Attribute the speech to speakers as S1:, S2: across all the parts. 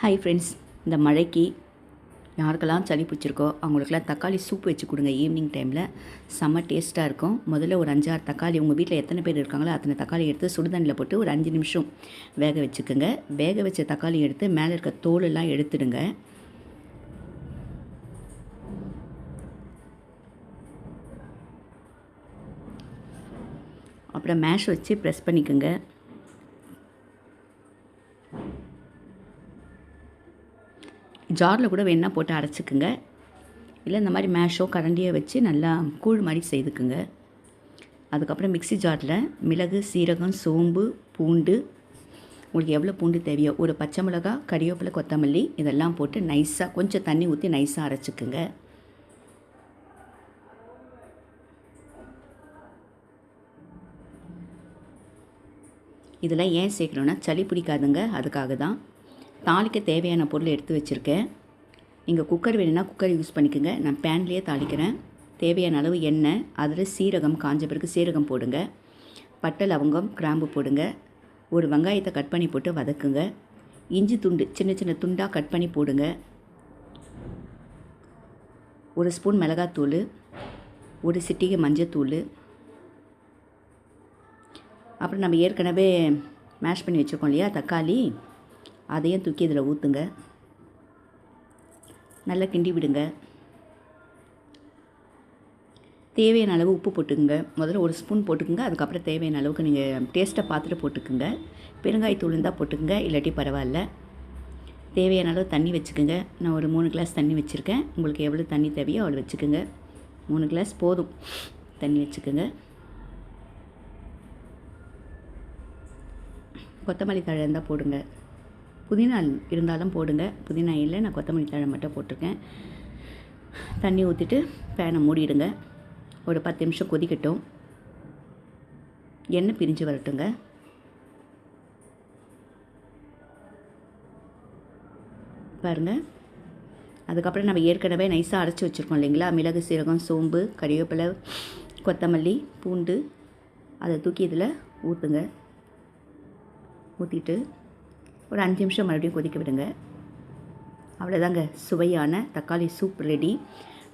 S1: Hi friends இந்த மழைக்கு யாருக்கெல்லாம் சளி பிடிச்சிருக்கோ அவங்களுக்கெல்லாம் தக்காளி சூப் வச்சு கொடுங்க ஈவினிங் டைமில் செம்ம டேஸ்ட்டாக இருக்கும். முதல்ல ஒரு அஞ்சாறு தக்காளி உங்கள் வீட்டில் எத்தனை பேர் இருக்காங்களோ அத்தனை தக்காளி எடுத்து சுடுதண்ணியில் போட்டு ஒரு அஞ்சு நிமிஷம் வேக வச்சுக்கோங்க. வேக வச்ச தக்காளி எடுத்து மேலே இருக்க தோலெல்லாம் எடுத்துடுங்க. அப்புறம் மேஷ் வச்சு ப்ரெஸ் பண்ணிக்கோங்க. ஜாரில் கூட வேணால் போட்டு அரைச்சிக்குங்க. இல்லை இந்த மாதிரி மேஷோ கரண்டியோ வச்சு நல்லா கூழ் மாதிரி செய்துக்குங்க. அதுக்கப்புறம் மிக்ஸி ஜாரில் மிளகு சீரகம் சோம்பு பூண்டு. உங்களுக்கு எவ்வளோ பூண்டு தேவையோ ஒரு பச்சை மிளகா கறிவேப்பிலை கொத்தமல்லி இதெல்லாம் போட்டு நைஸாக கொஞ்சம் தண்ணி ஊற்றி நைஸாக அரைச்சிக்குங்க. இதெல்லாம் ஏன் சேர்க்கணுன்னா சளி பிடிக்காதுங்க அதுக்காக தான். தாளிக்க தேவையான பொருள் எடுத்து வச்சுருக்கேன். நீங்கள் குக்கர் வேணும்னா குக்கர் யூஸ் பண்ணிக்கோங்க. நான் பேன்லேயே தாளிக்கிறேன். தேவையான அளவு எண்ணெய் அதில் சீரகம் காஞ்ச பிறகு சீரகம் போடுங்க. பட்டை லவங்கம் கிராம்பு போடுங்க. ஒரு வெங்காயத்தை கட் பண்ணி போட்டு வதக்குங்க. இஞ்சி துண்டு சின்ன சின்ன துண்டாக கட் பண்ணி போடுங்க. ஒரு ஸ்பூன் மிளகாத்தூள் ஒரு சிட்டிகை மஞ்சத்தூள். அப்புறம் நம்ம ஏற்கனவே மேஷ் பண்ணி வச்சுருக்கோம் இல்லையா தக்காளி. அதையும் தூக்கி இதில் ஊற்றுங்க. நல்லா கிண்டி விடுங்க. தேவையான அளவு உப்பு போட்டுக்குங்க. முதல்ல ஒரு ஸ்பூன் போட்டுக்குங்க. அதுக்கப்புறம் தேவையான அளவுக்கு நீங்கள் டேஸ்ட்டை பார்த்துட்டு போட்டுக்குங்க. பெருங்காயத்தூள் இருந்தால் போட்டுக்குங்க. இல்லாட்டி பரவாயில்ல. தேவையான அளவு தண்ணி வச்சுக்கோங்க. நான் ஒரு மூணு கிளாஸ் தண்ணி வச்சுருக்கேன். உங்களுக்கு எவ்வளோ தண்ணி தேவையோ அவ்வளோ வச்சுக்கோங்க. மூணு கிளாஸ் போதும். தண்ணி வச்சுக்கோங்க. கொத்தமல்லி தழை இருந்தால் போடுங்க. புதினா இருந்தாலும் போடுங்க. புதினா இல்லை நான் கொத்தமல்லி தழை மட்டும் போட்டிருக்கேன். தண்ணி ஊற்றிட்டு பேனை மூடிடுங்க. ஒரு பத்து நிமிஷம் கொதிக்கட்டும். எண்ணெய் பிரிஞ்சு வரட்டுங்க. பாருங்கள் அதுக்கப்புறம் நம்ம ஏற்கனவே நைஸாக அரைச்சி வச்சுருக்கோம் இல்லைங்களா? மிளகு சீரகம் சோம்பு கறிவேப்பிலை கொத்தமல்லி பூண்டு. அதை தூக்கி இதில் ஊற்றுங்க ஊற்றிட்டு ஒரு அஞ்சு நிமிஷம் மறுபடியும் கொதிக்க விடுங்க. அவ்வளோதாங்க சுவையான தக்காளி சூப் ரெடி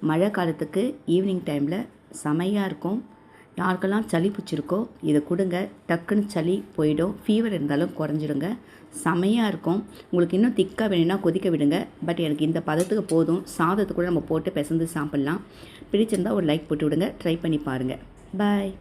S1: மழை காலத்துக்கு ஈவினிங் டைமில் செமையாக இருக்கும். யாருக்கெல்லாம் சளி பிடிச்சிருக்கோ இதை கொடுங்க. டக்குன்னு சளி போயிடும். ஃபீவர் இருந்தாலும் குறைஞ்சிடுங்க. செமையாக இருக்கும். உங்களுக்கு இன்னும் திக்காக வேணும்னா கொதிக்க விடுங்க. பட் எனக்கு இந்த பதத்துக்கு போதும். சாதத்துக்கு கூட நம்ம போட்டு பிசைந்து சாப்பிட்லாம். பிடிச்சிருந்தால் ஒரு லைக் போட்டு விடுங்க. ட்ரை பண்ணி பாருங்கள் பாய்